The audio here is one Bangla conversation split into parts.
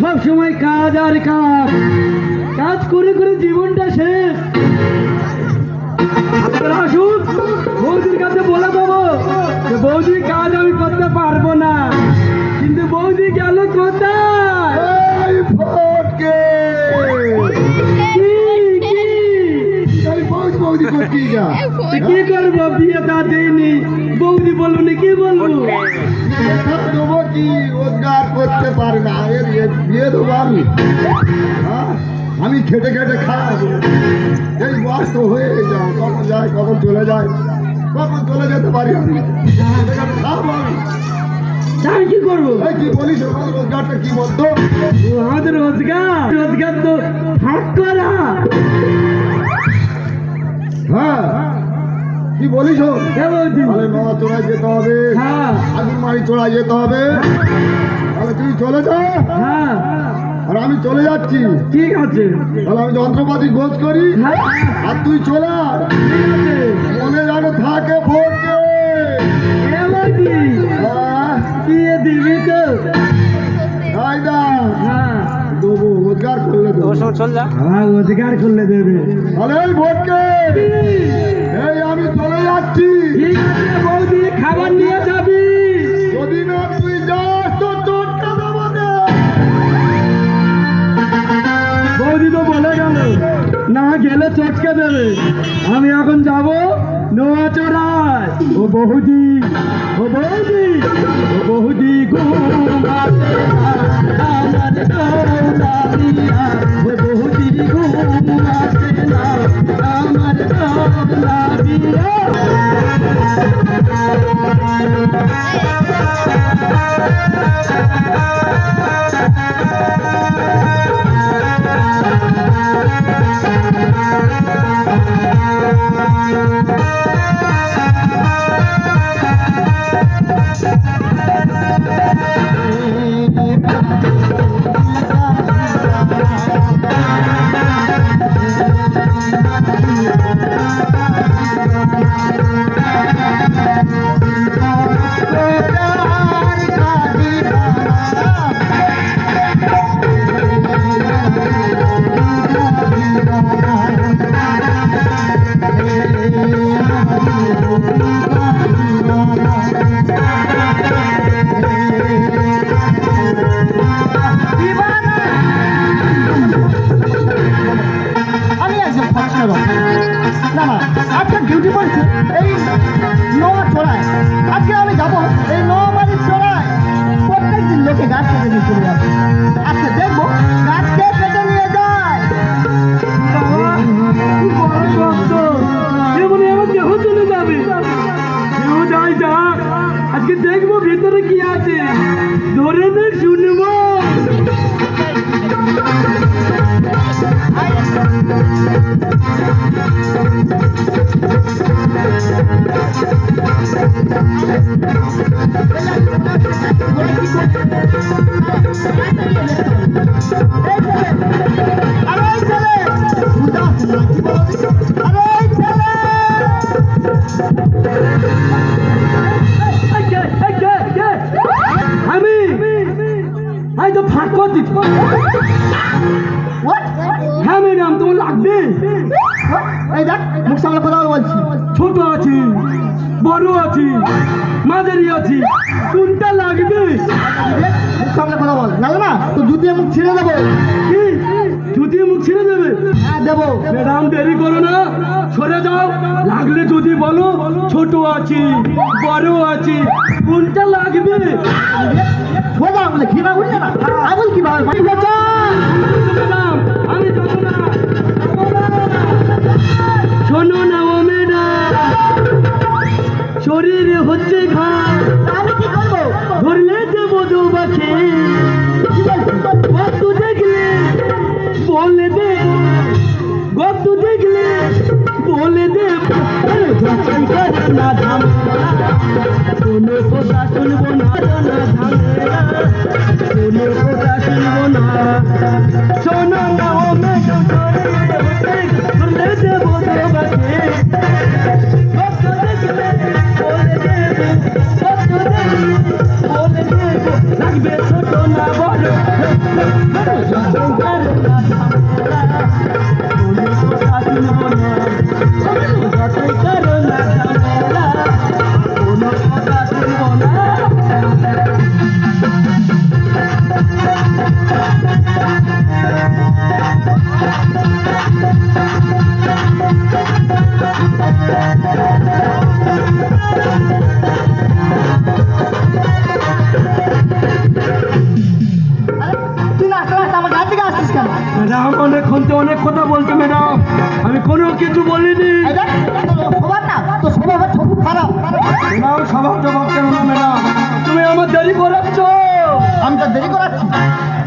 সব কাজ আর কাজ। কাজ করে করে জীবনটা শেষ। আপনারা আসুন। বৌদির কাছে বলে দেবো যে বৌদি কাজ আমি করতে পারব না। কিন্তু বৌদি গেল কোথায়? এই ফটকে। কি করব? বিয়ে তা দেয়নি বৌদি বলব না কি বলব? দেবো কি? রোজগার করতে পারে না। বিয়ে দেবো আমি। হ্যাঁ? আমি খেটে খেটে খাই। এই বয়স তো হয়ে যায় কখন যায় কখন চলে যায় কখন চলে যেতে পারি আমি? খাওয়াবো আমি। আমি কি করব? এই কি বলিস আমার রোজগারটা কি বলতো আমাদের রোজগার রোজগার তো হাত করা। হ্যাঁ কি বলিস তাহলে নয়া যেতে হবে। হ্যাঁ। আগুন মারি চড়ায় যেতে হবে। তাহলে তুই চলে যা। হ্যাঁ। আর আমি চলে যাচ্ছি। ঠিক আছে। তাহলে আমি যন্ত্রপাতি গোছ করি। হ্যাঁ। আর তুই চলে মনে যেন থাকে ভোটকে দিবি তো। হ্যাঁ। দেবো রোজগার করলে দেবো। হ্যাঁ রোজগার করলে দেবে। ভোটকে এই আমি চলে যাচ্ছি। ঠিক আছে বৌদি খাবার নিয়ে যাবি। যদি না না গেলে চটকে দেবে। আমি এখন যাব নোয়া চড়ায় ও বহুদি ও বহুদি ও বহুদি না, আমার আজকে ডিউটি পড়ছে এই নোয়া চড়ায় আজকে আমি যাব এই নোয়াবাড়ি চড়ায় প্রত্যেক দিন লোকে গাছ কেটে নিয়ে চলে যাবে। আজকে দেখব ছোট আছি বড় আছি মাঝারি আছি কোনটা লাগবে? সামনে কথা বল। না না তো জুতিয়ে মুখ ছিঁড়ে দেবো। কি? যদি মুখ ছিঁড়ে দেবে? হ্যাঁ দেবো। ম্যাডাম দেরি করো না। সরে যাও। লাগলে যদি বলো ছোট আছি বড় আছি কোনটা লাগবে? সোজা বলে ঘৃণা উঠছে না? আঙুল কীভাবে রাধা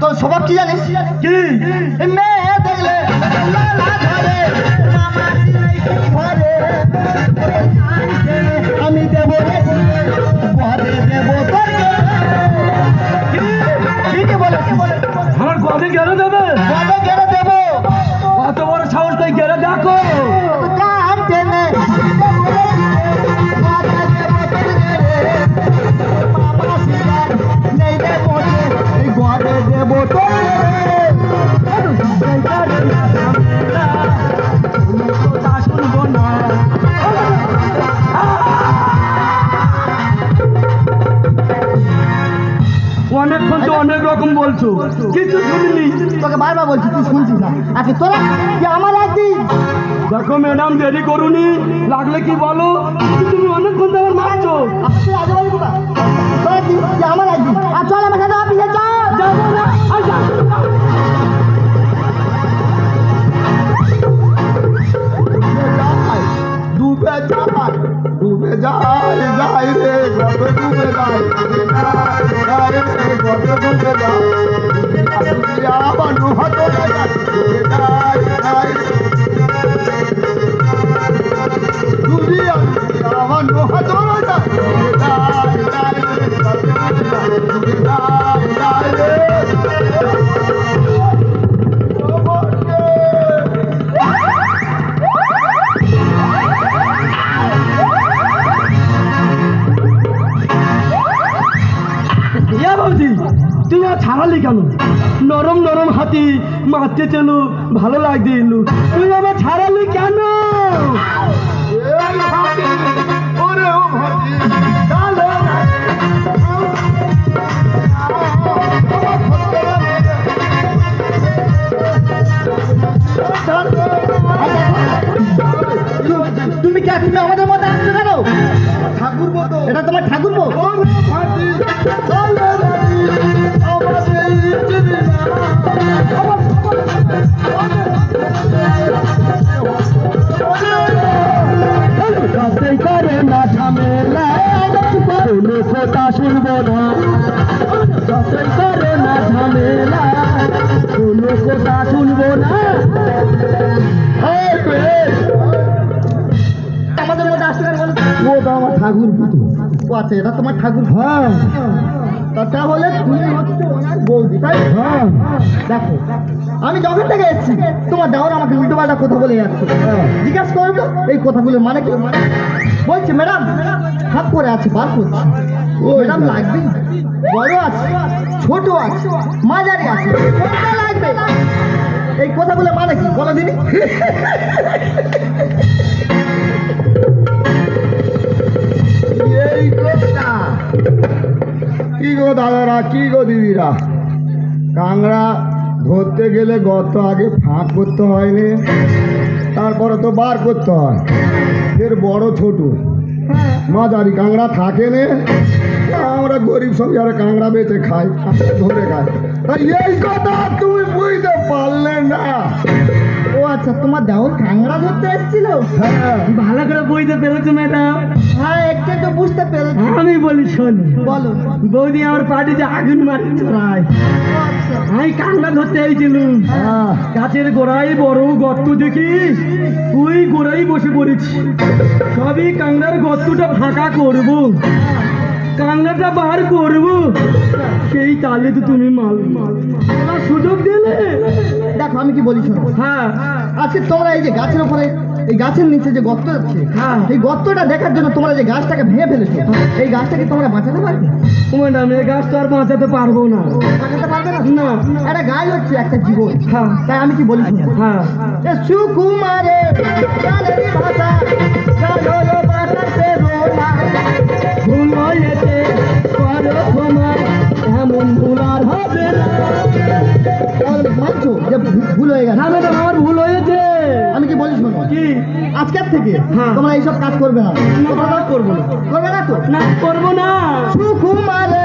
তোর স্বভাব কি জানিস? কি? বলছো? কিছু শুনিনি। তোকে বারবার বলছি তুই শুনছিস না। আজকে তোরা কি আমার একদিন? দেখো ম্যাডাম দেরি করুনি। লাগলে কি বলো? তুমি অনেকক্ষণ আমার মারছো। তুই আজে বাজে কথা তোরা একদিন কি আমার একদিন? আর চল আমার সাথে অফিসে চল। যাব না আর যাব না। ডুবে যায় ডুবে যায় যায় রে ডুবে যায়। আর কেন? নরম নরম হাতি মারতে চলো ভালো লাগছে এলু। তুই আমার ছাড়ালি কেন? তুমি কে শুনব না আমাদের মধ্যে ঠাকুর ও তোমার ঠাকুর তাহলে তুমি তাই দেখো আমি যখন থেকে এসেছি তোমার দেওয়ার আমাকে উল্টো পাল্টা কথা বলে যাচ্ছে জিজ্ঞাসা করব এই কথাগুলো মানে কি? বলছে, ম্যাডাম, হাত করে আছে, বার করছে। ও লাগবে বড় আছে, ছোট আছে, মাঝারি আছে, কোনটা লাগবে? এই কথাগুলো মানে কি? বলো দিদি এই কথা কি গো দাদারা, কি গো দিদিরা? কাংড়া ধরতে গেলে গত আগে ফাঁক করতে হয়নি তারপরে তো বার করতে হয়। এর বড়, ছোট, মাঝারি কাংড়া থাকে নে আমরা গরিব সংসারে কাংড়া বেচে খাই ধরে খাই। এই কথা তুমি বুঝতে পারলে না। ও আচ্ছা তোমার দেওয়ার কাংড়া ধরতে এসেছিল? হ্যাঁ। ভালো করে বইতে পেরেছ ম্যাডাম? হ্যাঁ একটু তো বুঝতে পেরেছি। আমি বলি শোন। বলো। বৌদি আমার পার্টিতে আগুন মারি চড়ায়। ও আচ্ছা আমি কান্না ধরতে আইছিলুম হ্যাঁ। গাছের গোড়ায় বড় গর্ত দেখি ওই গোড়াই বসে পড়েছি। সবই কাংড়ার গর্তটা ফাঁকা করব। কাংড়াটা বার করব। সেই তালে তো তুমি মাল। মাল সুযোগ দিলে? দেখো আমি কি বলি শোনো। হ্যাঁ। আজকে তোমরা এই যে গাছের উপরে এই গাছের নিচে যে গর্ত আছে হ্যাঁ। এই গর্তটা দেখার জন্য তোমরা যে গাছটাকে ভেঙে ফেলেছো এই গাছটাকে তোমরা বাঁচাতে পারবে? ও ম্যাডাম এই গাছ তো আর বাঁচাতে পারব না। বাঁচাতে পারবে না? না। একটা গাছ হচ্ছে একটা জীবন। হ্যাঁ। তাই আমি কি বলি হ্যাঁ। সুকুমারে ভাষা হয়েছে করো ক্ষমা এমন ভুল আর হবে না। ভাবছ যে ভুল হয়ে গেছে? না ম্যাডাম আমার ভুল হয়েছে। আমি কি বলি শোনো? কি? আজকের থেকে হ্যাঁ। তোমরা এইসব কাজ করবে না। না করব না। করবে না? তো? না করব না। সুকুমারে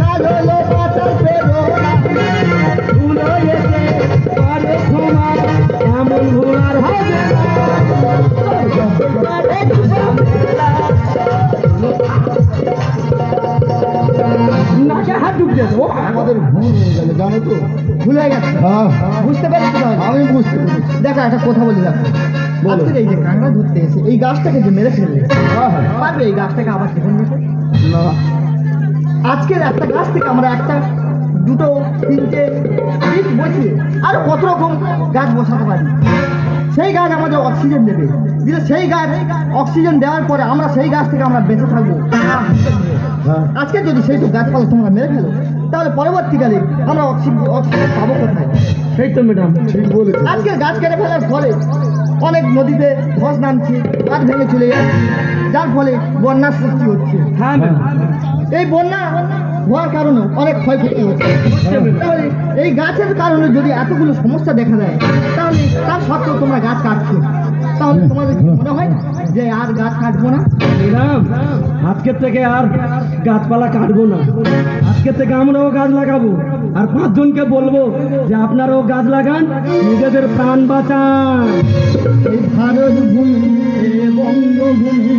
গানের বুঝতে পেরেছি তো আমি? বুঝতে পেরেছি। দেখো একটা কথা বলি দেখো। এই যে কাঁকড়া ধরতে এসে এই গাছটাকে যে মেরে ফেললে হ্যাঁ হ্যাঁ। পারবে এই গাছটাকে আবার জীবন দিতে? না। আজকের একটা গাছ থেকে আমরা একটা দুটো তিনটে বীজ বসিয়ে আর কত রকম গাছ বসাতে পারি? সেই গাছ আমাদের অক্সিজেন দেবে। দিলে সেই গাছ অক্সিজেন দেওয়ার পরে আমরা সেই গাছ থেকে আমরা বেঁচে থাকব। হ্যাঁ। আজকে যদি সেই সব গাছপালা তোমরা মেরে ফেলো তাহলে পরবর্তীকালে আমরা অক্সিজেন অক্সিজেন পাবো কোথায়? সেই তো ম্যাডাম। ঠিক বলেছে আজকে গাছ কেটে ফেলার ফলে অনেক নদীতে ধস নামছে গাছ ভেঙে চলে যাচ্ছে। যার ফলে বন্যার সৃষ্টি হচ্ছে। হ্যাঁ এই বন্যা হওয়ার কারণে অনেক ক্ষয়ক্ষতি হচ্ছে। তাহলে এই গাছের কারণে যদি এতগুলো সমস্যা দেখা দেয় তাহলে তার সত্ত্বেও তোমরা গাছ কাটছো। তাহলে তোমাদের কি মনে হয় যে আর গাছ কাটবো না? আজকের থেকে আর গাছপালা কাটবো না। আজকের থেকে আমরাও গাছ লাগাবো। আর পাঁচজনকে বলব যে আপনারাও গাছ লাগান, নিজেদের প্রাণ বাঁচান। এই ভারত ভূমি বঙ্গভূমি